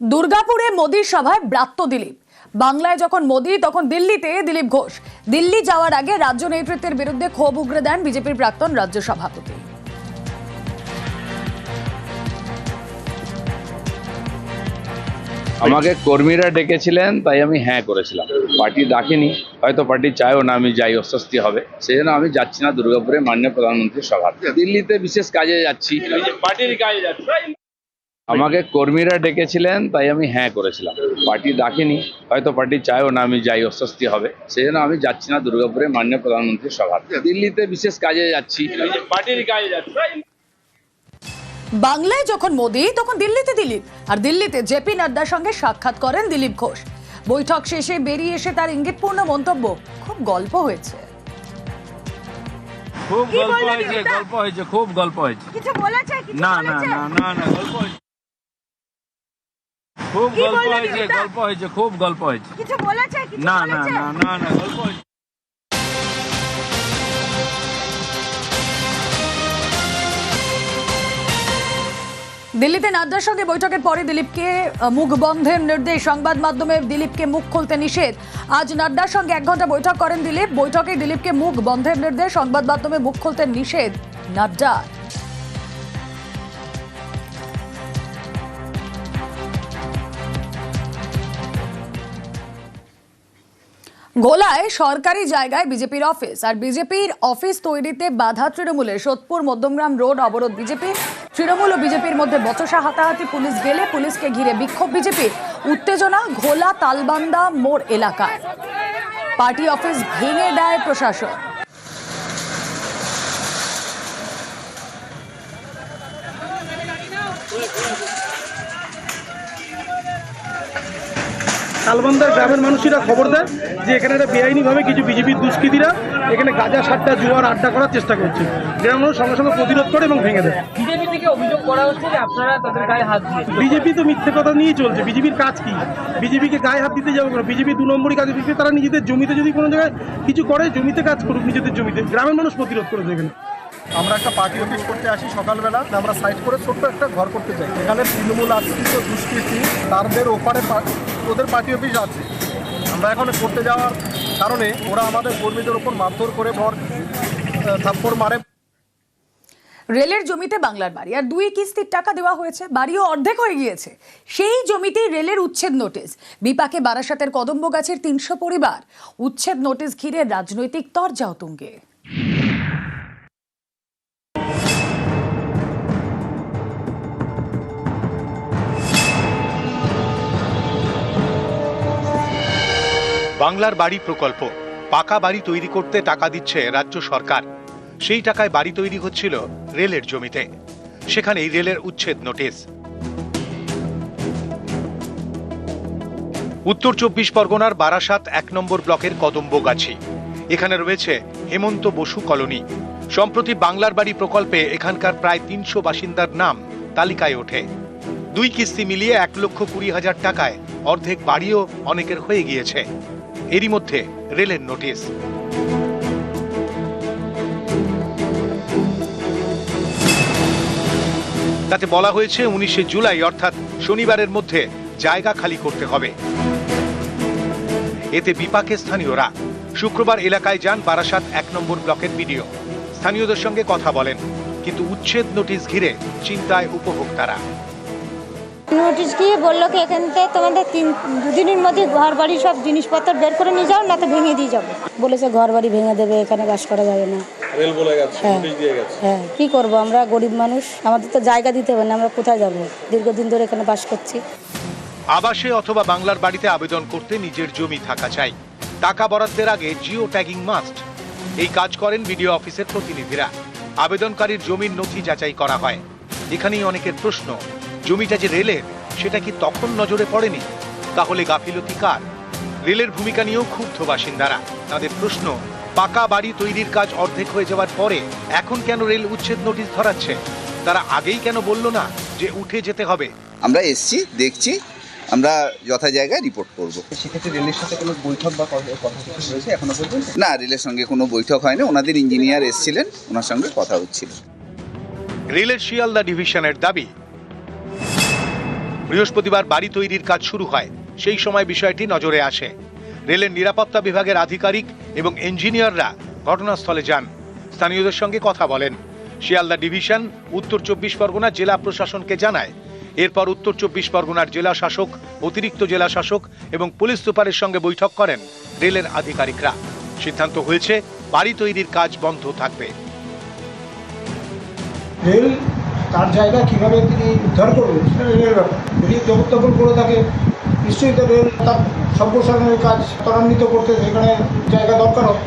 দুর্গাপুরে মোদীর সভায় ব্রাত্য দিলীপ। বাংলায় যখন মোদী তখন দিল্লিতে দিলীপ ঘোষ। দিল্লি যাওয়ার আগে রাজ্য নেতৃত্বের বিরুদ্ধে ক্ষোভ উগরে দেন বিজেপির প্রাক্তন রাজ্য সভাপতি। আমাকে কর্মীরা ডেকেছিলেন তাই আমি হ্যাঁ করেছিলাম। পার্টি ডাকেনি হয়তো পার্টি চায়ও না আমি যাই অস্বস্তি হবে। সেই জন্য আমি যাচ্ছি না দুর্গাপুরে মাননীয় প্রধানমন্ত্রীর সভা দিল্লিতে বিশেষ কাজে যাচ্ছি। পার্টির কাজে যাচ্ছি। আমাকে কর্মীরা ডেকেছিলেন তাই আমি হ্যাঁ করেছিলাম। পার্টি ডাকেনি হয়তো পার্টি চায়ও না আমি যাই অস্বস্তি হবে। সেই জন্য আমি যাচ্ছি না দুর্গাপুরে মাননীয় প্রধানমন্ত্রীর সভা। দিল্লিতে বিশেষ কাজে যাচ্ছি। পার্টির কাজে যাচ্ছি। বাংলায় যখন মোদী তখন দিল্লিতে দিলীপ। আর দিল্লিতে জেপি নাড্ডার সঙ্গে সাক্ষাৎ করেন দিলীপ ঘোষ। বৈঠক শেষে বেরিয়ে এসে তার ইঙ্গিতপূর্ণ মন্তব্য খুব গল্প হয়েছে। খুব গল্প হয়েছে গল্প হয়েছে খুব গল্প হয়েছে। কিছু বলেছে? না না না না না গল্প হয়েছে। খুব গল্প হয়েছে গল্প হয়েছে খুব গল্প হয়েছে। কিছু বলেছে? কিছু না না না না না গল্প হয়েছে। দিল্লিতে নাড্ডার সঙ্গে বৈঠকের পরে দিলীপকে আহ, মুখ বন্ধের নির্দেশ সংবাদ মাধ্যমে দিলীপকে মুখ খুলতে নিষেধ। আজ নাড্ডার সঙ্গে এক ঘণ্টা বৈঠক করেন দিলীপ। বৈঠকে দিলীপকে মুখ বন্ধের নির্দেশ সংবাদ মাধ্যমে মুখ খুলতে নিষেধ নাড্ডা গোলায় সরকারি জায়গায় বিজেপির অফিস আর বিজেপির অফিস তৈরিতে বাধা তৃণমূলে। সোদপুর, মধ্যমগ্রাম রোড অবরোধ বিজেপি। তৃণমূল ও বিজেপির মধ্যে বচসা হাতাহাতি পুলিশ গেলে পুলিশকে ঘিরে বিক্ষোভ বিজেপির উত্তেজনা, ঘোলা তালবান্দা, মোড় এলাকায়। পার্টি অফিস ভেঙে দেয় প্রশাসন। তালবান্দার গ্রামের মানুষেরা খবর দেয় যে এখানে একটা বেআইনিভাবে কিছু বিজেপির দুষ্কৃতীরা এখানে গাঁজা সাতটা জুয়ার আড্ডা করার চেষ্টা করছে। গ্রামের মানুষ সঙ্গে সঙ্গে প্রতিরোধ করে এবং ভেঙে দেয়। বিজেপি থেকে অভিযোগ করা হচ্ছে যে আপনারা তাদের গায়ে হাত বিজেপি তো মিথ্যে কথা নিয়েই চলছে। বিজেপির কাজ কি? বিজেপিকে গায়ে হাত দিতে যাব কেন? বিজেপি দু নম্বরই কাজ বিজেপি তারা নিজেদের জমিতে যদি কোনো জায়গায় কিছু করে জমিতে কাজ করুক নিজেদের জমিতে। গ্রামের মানুষ প্রতিরোধ করে এখানে। আমরা একটা পার্টি অফিস করতে আসি সকালবেলা। আমরা সাইড করে ছোট্ট একটা ঘর করতে চাই। এখানে তৃণমূল আশ্রিত দুষ্কৃতি তাদের ওপারে ওদের পার্টি অফিস আছে। আমরা এখন করতে যাওয়ার কারণে ওরা আমাদের কর্মীদের ওপর মারধর করে ভর থাপ্পড় মারে। রেলের জমিতে বাংলার বাড়ি। আর দুই কিস্তির টাকা দেওয়া হয়েছে, বাড়িও অর্ধেক হয়ে গিয়েছে। সেই জমিতেই রেলের উচ্ছেদ নোটিশ। বিপাকে বারাসাতের কদম্ব গাছের তিনশো পরিবার। উচ্ছেদ নোটিশ ঘিরে রাজনৈতিক তরজাও তুঙ্গে বাংলার বাড়ি প্রকল্প। পাকা বাড়ি তৈরি করতে টাকা দিচ্ছে রাজ্য সরকার। সেই টাকায় বাড়ি তৈরি হচ্ছিল রেলের জমিতে। সেখানেই রেলের উচ্ছেদ নোটিশ। উত্তর চব্বিশ পরগনার বারাসাত এক নম্বর ব্লকের কদম্বগাছি। এখানে রয়েছে হেমন্ত বসু কলোনি। সম্প্রতি বাংলার বাড়ি প্রকল্পে এখানকার প্রায় তিনশো বাসিন্দার নাম তালিকায় ওঠে। দুই কিস্তি মিলিয়ে এক লক্ষ কুড়ি হাজার টাকায় অর্ধেক বাড়িও অনেকের হয়ে গিয়েছে। এরই মধ্যে রেলের নোটিশ। তাতে বলা হয়েছে, উনিশে জুলাই, অর্থাৎ শনিবারের মধ্যে জায়গা খালি করতে হবে। এতে বিপাকে স্থানীয়রা। শুক্রবার এলাকায় যান বারাসাত এক নম্বর ব্লকের বিডিও। স্থানীয়দের সঙ্গে কথা বলেন, কিন্তু উচ্ছেদ নোটিশ ঘিরে চিন্তায় উপভোক্তারা। নোটিশ দিয়ে বলল কি এখান থেকে তোমাদের তিন দুদিনের মধ্যে ঘর বাড়ি সব জিনিসপত্র বের করে নিয়ে যাও না তো ভেঙে দিয়ে যাব। বলেছে ঘর বাড়ি ভেঙে দেবে এখানে বাস করা যাবে না। রেল বলে গেছে। হ্যাঁ কি করব? আমরা গরিব মানুষ আমাদের তো জায়গা দিতে হবে না আমরা কোথায় যাব? দীর্ঘদিন ধরে এখানে বাস করছি। আবাসে অথবা বাংলার বাড়িতে আবেদন করতে নিজের জমি থাকা চাই। টাকা বরাদ্দের আগে জিও ট্যাগিং মাস্ট। এই কাজ করেন বিডিও অফিসের প্রতিনিধিরা। আবেদনকারীর জমির নথি যাচাই করা হয়। এখানেই অনেকের প্রশ্ন। জমিটা যে রেলের সেটা কি তখন নজরে পড়েনি? তাহলে গাফিলতি কার? রেলের ভূমিকা নিয়েও ক্ষুব্ধ বাসিন্দারা। তাদের প্রশ্ন পাকা বাড়ি তৈরির কাজ অর্ধেক হয়ে যাওয়ার পরে এখন কেন রেল উচ্ছেদ নোটিশ ধরাচ্ছে? তারা আগেই কেন বলল না যে উঠে যেতে হবে? আমরা এসছি দেখছি আমরা যথা জায়গায় রিপোর্ট করব। সেক্ষেত্রে রেলের সাথে কোনো বৈঠক বা কথা কিছু হয়েছে এখনও পর্যন্ত? না রেলের সঙ্গে কোনো বৈঠক হয়নি। ওনাদের ইঞ্জিনিয়ার এসছিলেন ওনার সঙ্গে কথা হচ্ছিল। রেলের শিয়ালদা ডিভিশনের দাবি বৃহস্পতিবার বাড়ি তৈরির কাজ শুরু হয়। সেই সময় বিষয়টি নজরে আসে। রেলের নিরাপত্তা বিভাগের আধিকারিক এবং ইঞ্জিনিয়াররা ঘটনাস্থলে যান। স্থানীয়দের সঙ্গে কথা বলেন। শিয়ালদা ডিভিশন, উত্তর চব্বিশ পরগনা জেলা প্রশাসনকে জানায়, এরপর উত্তর চব্বিশ পরগনার জেলা শাসক, অতিরিক্ত জেলা শাসক এবং পুলিশ সুপারের সঙ্গে বৈঠক করেন রেলের আধিকারিকরা। সিদ্ধান্ত হয়েছে, বাড়ি তৈরির কাজ বন্ধ থাকবে। রেল তার জায়গা কীভাবে তিনি উদ্ধার করবেন সেটা রেলের ব্যাপার যদি জবরদখল করে থাকে নিশ্চয়ই তো রেল তার সম্প্রসারণের কাজ ত্বরান্বিত করতে সেখানে জায়গা দরকার হয়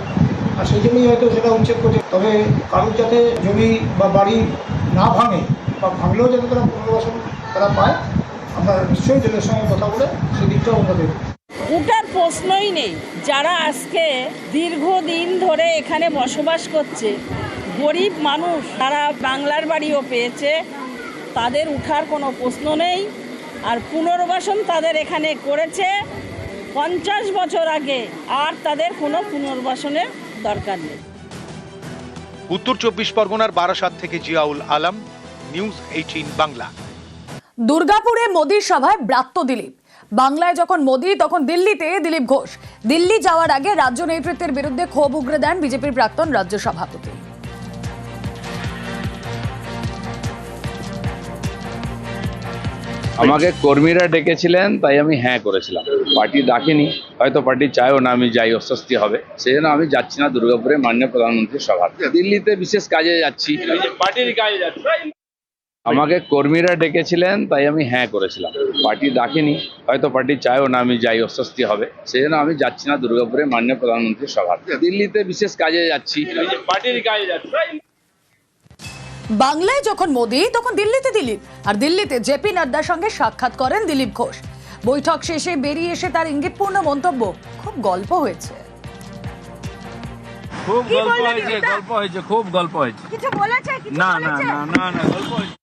আর সেই জন্যই হয়তো সেটা উচ্ছেদ করছে। তবে কারোর যাতে জমি বা বাড়ি না ভাঙে বা ভাঙলেও যাতে তারা পুনর্বাসন তারা পায়, আমরা নিশ্চয়ই রেলের সঙ্গে কথা বলে সেদিকটাও আমরা দেখব। ওটার প্রশ্নই নেই। যারা আজকে দীর্ঘদিন ধরে এখানে বসবাস করছে গরিব মানুষ তারা বাংলার বাড়িও পেয়েছে তাদের উঠার কোনো প্রশ্ন নেই আর পুনর্বাসন তাদের এখানে করেছে। পঞ্চাশ বছর আগে আর তাদের কোনো পুনর্বাসনের দরকার নেই। উত্তর চব্বিশ পরগনার বারাসাত থেকে জিয়াউল আলম নিউজ এইটিন বাংলা। দুর্গাপুরে মোদির সভায় ব্রাত্য দিলীপ। বাংলায় যখন মোদি তখন দিল্লিতে দিলীপ ঘোষ। দিল্লি যাওয়ার আগে রাজ্য নেতৃত্বের বিরুদ্ধে ক্ষোভ উগরে দেন বিজেপির প্রাক্তন রাজ্য সভাপতি। আমাকে কর্মীরা ডেকেছিলেন তাই আমি হ্যাঁ করেছিলাম। পার্টি ডাকেনি হয়তো পার্টি চায়ও না আমি যাই অস্বস্তি হবে। সেই জন্য আমি যাচ্ছি না দুর্গাপুরে মাননীয় প্রধানমন্ত্রীর সভা। দিল্লিতে বিশেষ কাজে যাচ্ছি। পার্টির কাজে যাচ্ছে। আমাকে কর্মীরা ডেকেছিলেন তাই আমি হ্যাঁ করেছিলাম। পার্টি ডাকেনি হয়তো পার্টি চায়ও না আমি যাই অস্বস্তি হবে। সেই জন্য আমি যাচ্ছি না দুর্গাপুরে মাননীয় প্রধানমন্ত্রীর সভা। দিল্লিতে বিশেষ কাজে যাচ্ছি। পার্টির কাজে যাচ্ছে। বাংলায় যখন মোদি তখন দিল্লিতে দিলীপ। আর দিল্লিতে জেপি নাড্ডার সঙ্গে সাক্ষাৎ করেন দিলীপ ঘোষ। বৈঠক শেষে বেরিয়ে এসে তার ইঙ্গিতপূর্ণ মন্তব্য খুব গল্প হয়েছে। খুব গল্প হয়েছে গল্প হয়েছে খুব গল্প হয়েছে। কিছু বলেছে? না না না না না গল্প হয়েছে।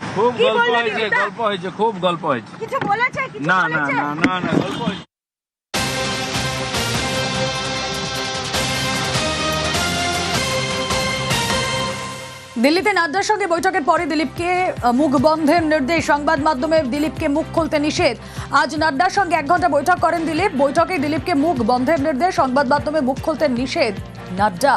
খুব গল্প হয়েছে গল্প হয়েছে খুব গল্প হয়েছে। কিছু বলেছে? না না না না না গল্প হয়েছে। দিল্লিতে নাড্ডার সঙ্গে বৈঠকের পরে দিলীপকে মুখ বন্ধের নির্দেশ, সংবাদ মাধ্যমে দিলীপকে মুখ খুলতে নিষেধ। আজ নাড্ডার সঙ্গে এক ঘণ্টা বৈঠক করেন দিলীপ। বৈঠকে দিলীপকে মুখ বন্ধের নির্দেশ, সংবাদ মাধ্যমে মুখ খুলতে নিষেধ নাড্ডা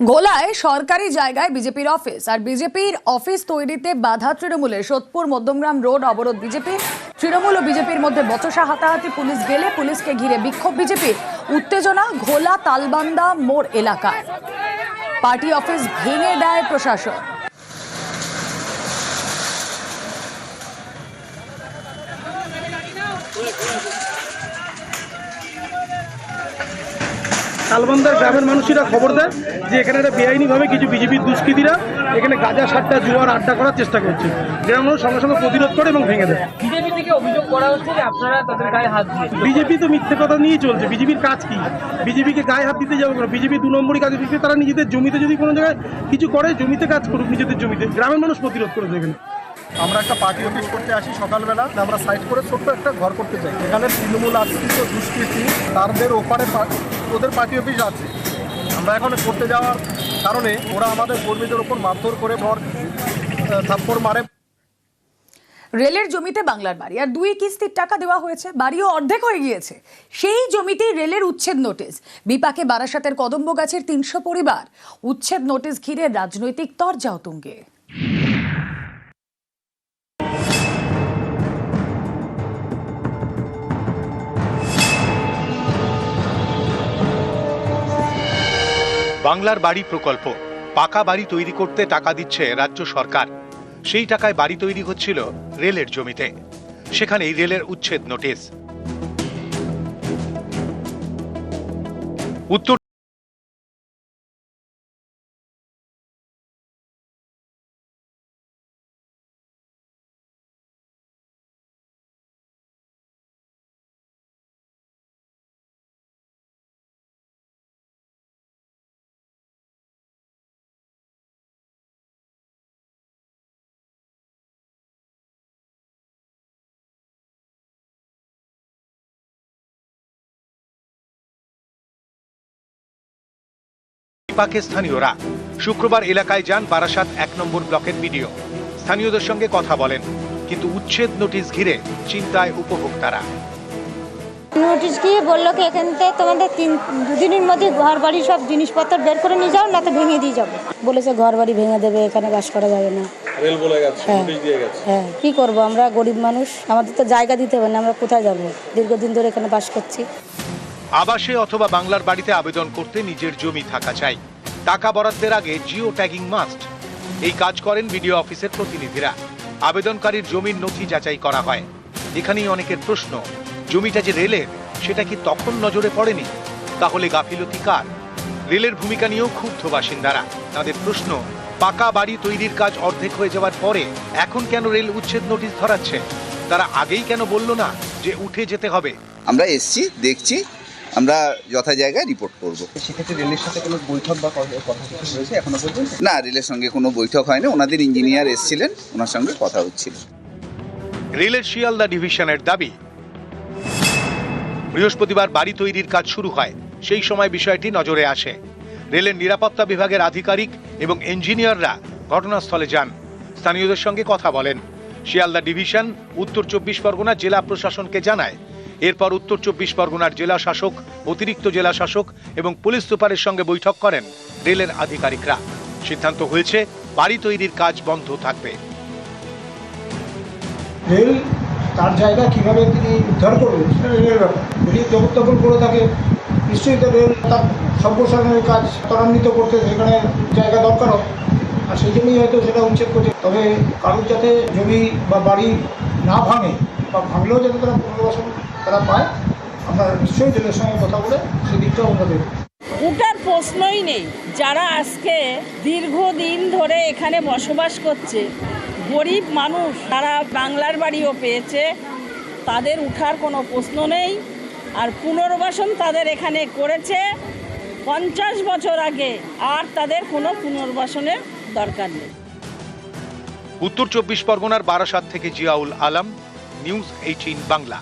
গোলায় সরকারি জায়গায় বিজেপির অফিস, আর বিজেপির অফিস তৈরিতে বাধা তৃণমূলের। সোদপুর মধ্যমগ্রাম রোড অবরোধ বিজেপি। তৃণমূল ও বিজেপির মধ্যে বচসা হাতাহাতি পুলিশ গেলে পুলিশকে ঘিরে বিক্ষোভ বিজেপির উত্তেজনা ঘোলা তালবান্দা মোড় এলাকায়। পার্টি অফিস ভেঙে দেয় প্রশাসন। তালবান্দার গ্রামের মানুষেরা খবর দেয় যে এখানে একটা বেআইনিভাবে কিছু বিজেপির দুষ্কৃতীরা এখানে গাঁজা সাতটা জুয়ার আড্ডা করার চেষ্টা করছে। গ্রাম মানুষ সঙ্গে সঙ্গে প্রতিরোধ করে এবং ভেঙে দেয়। বিজেপি থেকে অভিযোগ করা হচ্ছে যে আপনারা তাদের গায়ে হাত দিয়ে বিজেপি তো মিথ্যে কথা নিয়েই চলছে। বিজেপির কাজ কি? বিজেপিকে গায়ে হাত দিতে যাব না বিজেপি দু নম্বরই কাজ বিজেপি তারা নিজেদের জমিতে যদি কোনো জায়গায় কিছু করে জমিতে কাজ করুক নিজেদের জমিতে। গ্রামের মানুষ প্রতিরোধ করে এখানে আমরা একটা পার্টি অফিস করতে আসি সকালবেলা। আমরা সাইড করে ছোট্ট একটা ঘর করতে চাই। এখানে তৃণমূল আশ্রিত দুষ্কৃতী তাদের ওপারে ওদের পার্টি অফিস আছে। আমরা এখন করতে যাওয়ার কারণে ওরা আমাদের কর্মীদের ওপর মারধর করে ভর থাপ্পড় মারে। রেলের জমিতে বাংলার বাড়ি। আর দুই কিস্তির টাকা দেওয়া হয়েছে, বাড়িও অর্ধেক হয়ে গিয়েছে। সেই জমিতেই রেলের উচ্ছেদ নোটিশ। বিপাকে বারাসাতের কদম্ব গাছের তিনশো পরিবার। উচ্ছেদ নোটিশ ঘিরে রাজনৈতিক তরজাও তুঙ্গে বাংলার বাড়ি প্রকল্প। পাকা বাড়ি তৈরি করতে টাকা দিচ্ছে রাজ্য সরকার। সেই টাকায় বাড়ি তৈরি হচ্ছিল রেলের জমিতে। সেখানেই রেলের উচ্ছেদ নোটিশ। উত্তর তেলপাকে স্থানীয়রা শুক্রবার এলাকায় যান বারাসাত এক নম্বর ব্লকের ভিডিও স্থানীয়দের সঙ্গে কথা বলেন কিন্তু উচ্ছেদ নোটিশ ঘিরে চিন্তায় উপভোক্তারা। নোটিশ গিয়ে বলল কি এখান থেকে তোমাদের তিন দুদিনের মধ্যে ঘর বাড়ি সব জিনিসপত্র বের করে নিয়ে যাও না তো ভেঙে দিয়ে যাব। বলেছে ঘর বাড়ি ভেঙে দেবে এখানে বাস করা যাবে না। রেল বলে গেছে হ্যাঁ। নোটিশ দিয়ে গেছে। হ্যাঁ কি করব আমরা গরিব মানুষ? আমাদের তো জায়গা দিতে হবে না আমরা কোথায় যাব? দীর্ঘদিন ধরে এখানে বাস করছি। আবাসে অথবা বাংলার বাড়িতে আবেদন করতে নিজের জমি থাকা চাই। টাকা বরাদ্দের আগে জিও ট্যাগিং মাস্ট। এই কাজ করেন বিডিও অফিসের প্রতিনিধিরা। আবেদনকারীর জমির নথি যাচাই করা হয়। এখানেই অনেকের প্রশ্ন, জমিটা যে রেলের, সেটা কি তখন নজরে পড়েনি? তাহলে গাফিলতি কার? রেলের ভূমিকা নিয়েও ক্ষুব্ধ বাসিন্দারা। তাদের প্রশ্ন, পাকা বাড়ি তৈরির কাজ অর্ধেক হয়ে যাওয়ার পরে এখন কেন রেল উচ্ছেদ নোটিশ ধরাচ্ছে? তারা আগেই কেন বলল না যে উঠে যেতে হবে? আমরা এসছি, দেখছি আমরা যথা জায়গায় রিপোর্ট করব। সেক্ষেত্রে রেলের সাথে কোনো বৈঠক বা কথা কথা হয়েছে এখনও পর্যন্ত? না রেলের সঙ্গে কোনো বৈঠক হয়নি। ওনাদের ইঞ্জিনিয়ার এসছিলেন ওনার সঙ্গে কথা হচ্ছিল। রেলের শিয়ালদা ডিভিশনের দাবি বৃহস্পতিবার বাড়ি তৈরির কাজ শুরু হয়। সেই সময় বিষয়টি নজরে আসে। রেলের নিরাপত্তা বিভাগের আধিকারিক এবং ইঞ্জিনিয়াররা ঘটনাস্থলে যান। স্থানীয়দের সঙ্গে কথা বলেন। শিয়ালদা ডিভিশন উত্তর চব্বিশ পরগনা জেলা প্রশাসনকে জানায় এরপর উত্তর চব্বিশ পরগনার জেলা শাসক, অতিরিক্ত জেলা শাসক এবং পুলিশ সুপারের সঙ্গে বৈঠক করেন রেলের আধিকারিকরা। সিদ্ধান্ত হয়েছে, বাড়ি তৈরির কাজ বন্ধ থাকবে। রেল তার জায়গা কীভাবে তিনি উদ্ধার করবেন? রেলের ব্যাপার। যদি করে থাকে, নিশ্চয়ই তো রেল তার সম্প্রসারণের কাজ ত্বরান্বিত করতে সেখানে জায়গা দরকার হয় আর সেই জন্যই হয়তো সেটা উচ্ছেদ করছে। তবে কারোর যাতে জমি বা বাড়ি না ভাঙে বা ভাঙলেও যাতে তারা পুনর্বাসন তারা পায়। আমরা নিশ্চয়ই রেলের সঙ্গে কথা বলে সেই দিকটাও আমরা দেখব। উঠার প্রশ্নই নেই। যারা আজকে দীর্ঘদিন ধরে এখানে বসবাস করছে গরিব মানুষ তারা বাংলার বাড়িও পেয়েছে তাদের উঠার কোনো প্রশ্ন নেই। আর পুনর্বাসন তাদের এখানে করেছে পঞ্চাশ বছর আগে আর তাদের কোনো পুনর্বাসনের দরকার নেই। উত্তর চব্বিশ পরগনার বারাসাত থেকে জিয়াউল আলম নিউজ এইটিন বাংলা।